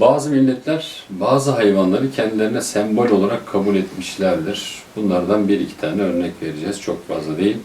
Bazı milletler bazı hayvanları kendilerine sembol olarak kabul etmişlerdir. Bunlardan bir iki tane örnek vereceğiz. Çok fazla değil.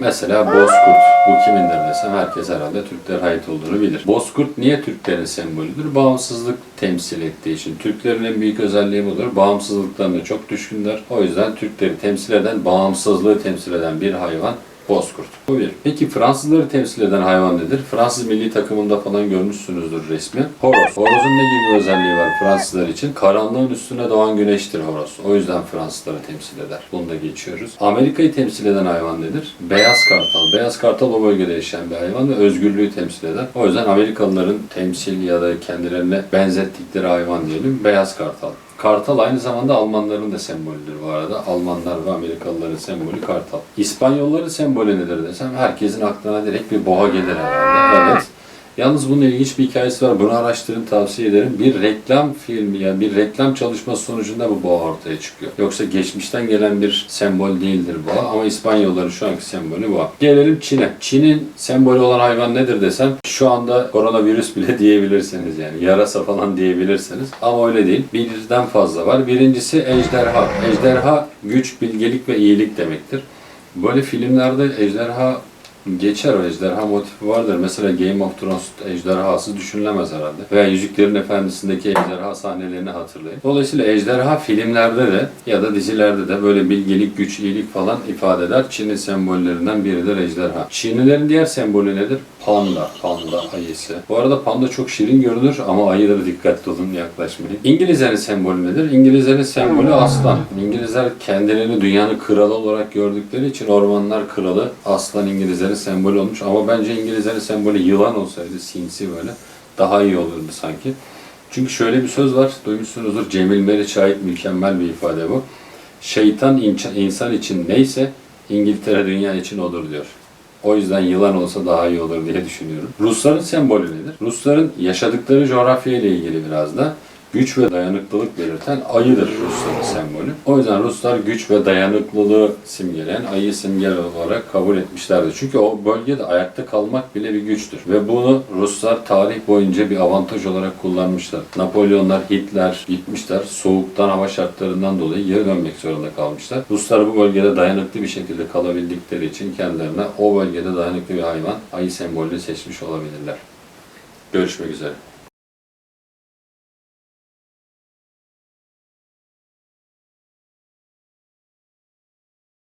Mesela Bozkurt, bu kimindir desem herkes herhalde Türkler ait olduğunu bilir. Bozkurt niye Türklerin sembolüdür? Bağımsızlık temsil ettiği için. Türklerin en büyük özelliği budur. Bağımsızlıklarına çok düşkünler. O yüzden Türkleri temsil eden, bağımsızlığı temsil eden bir hayvan Bozkurt. Bu bir. Peki Fransızları temsil eden hayvan nedir? Fransız milli takımında falan görmüşsünüzdür resmi. Horoz. Horozun ne gibi özelliği var Fransızlar için? Karanlığın üstüne doğan güneştir horoz. O yüzden Fransızları temsil eder. Bunu da geçiyoruz. Amerika'yı temsil eden hayvan nedir? Beyaz kartal. Beyaz kartal o bölgede yaşayan bir hayvan ve özgürlüğü temsil eder. O yüzden Amerikalıların temsil ya da kendilerine benzettikleri hayvan diyelim beyaz kartal. Kartal aynı zamanda Almanların da sembolüdür bu arada. Almanlar ve Amerikalıların sembolü kartal. İspanyolların sembolü nedir desem herkesin aklına direkt bir boğa gelir herhalde. Evet. Yalnız bunun ilginç bir hikayesi var. Bunu araştırın tavsiye ederim. Bir reklam filmi yani bir reklam çalışması sonucunda bu boğa ortaya çıkıyor. Yoksa geçmişten gelen bir sembol değildir boğa ama İspanyolların şu anki sembolü boğa. Gelelim Çin'e. Çin'in sembolü olan hayvan nedir desem şu anda koronavirüs bile diyebilirsiniz yani. Yarasa falan diyebilirsiniz. Ama öyle değil. Birden fazla var. Birincisi ejderha. Ejderha güç, bilgelik ve iyilik demektir. Böyle filmlerde ejderha geçer o ejderha motifi vardır. Mesela Game of Thrones ejderhası düşünülemez herhalde. Veya Yüzüklerin Efendisi'ndeki ejderha sahnelerini hatırlayın. Dolayısıyla ejderha filmlerde de ya da dizilerde de böyle bilgelik, güç, iyilik falan ifade eder. Çin'in sembollerinden biridir ejderha. Çinlilerin diğer sembolü nedir? Panda. Panda ayısı. Bu arada panda çok şirin görünür ama ayılara dikkatli olun yaklaşmayın. İngilizlerin sembolü nedir? İngilizlerin sembolü aslan. İngilizler kendilerini dünyanın kralı olarak gördükleri için ormanlar kralı aslan İngilizlerin sembolü olmuş. Ama bence İngilizlerin sembolü yılan olsaydı sinsi böyle daha iyi olurdu sanki. Çünkü şöyle bir söz var, duymuşsunuzdur. Cemil Meriç'e ait mükemmel bir ifade bu. Şeytan insan için neyse İngiltere dünya için odur diyor. O yüzden yılan olsa daha iyi olur diye düşünüyorum. Rusların sembolü nedir? Rusların yaşadıkları coğrafya ile ilgili biraz da güç ve dayanıklılık belirten ayıdır Rusların sembolü. O yüzden Ruslar güç ve dayanıklılığı simgeleyen ayı simgel olarak kabul etmişlerdir. Çünkü o bölgede ayakta kalmak bile bir güçtür. Ve bunu Ruslar tarih boyunca bir avantaj olarak kullanmışlar. Napolyonlar, Hitler gitmişler. Soğuktan, hava şartlarından dolayı geri dönmek zorunda kalmışlar. Ruslar bu bölgede dayanıklı bir şekilde kalabildikleri için kendilerine o bölgede dayanıklı bir hayvan ayı sembolünü seçmiş olabilirler. Görüşmek üzere.